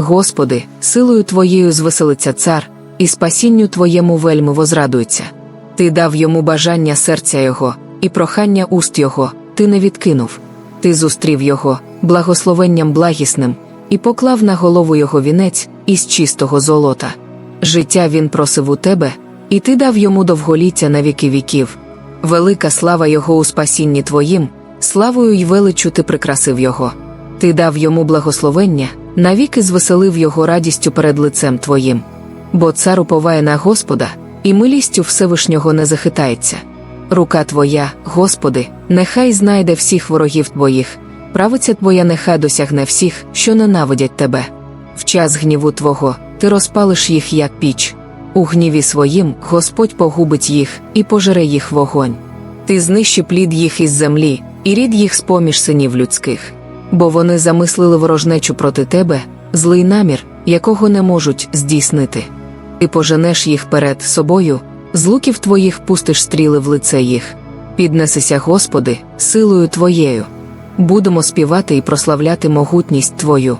Господи, силою Твоєю звеселиться цар, і спасінню Твоєму вельми возрадується. Ти дав йому бажання серця його, і прохання уст його, ти не відкинув. Ти зустрів його благословенням благісним, і поклав на голову його вінець із чистого золота. Життя він просив у тебе, і ти дав йому довголіття на віки віків. Велика слава його у спасінні твоїм, славою й величу ти прикрасив його. Ти дав йому благословення, навіки звеселив його радістю перед лицем твоїм. Бо цар уповає на Господа, і милістю Всевишнього не захитається. Рука твоя, Господи, нехай знайде всіх ворогів твоїх, правиця твоя нехай досягне всіх, що ненавидять тебе. В час гніву Твого ти розпалиш їх, як піч. У гніві своїм Господь погубить їх і пожере їх вогонь. Ти знищи плід їх із землі, і рід їх з поміж синів людських. Бо вони замислили ворожнечу проти тебе, злий намір, якого не можуть здійснити. Ти поженеш їх перед собою, з луків твоїх пустиш стріли в лице їх. Піднесися, Господи, силою Твоєю. Будемо співати і прославляти могутність Твою.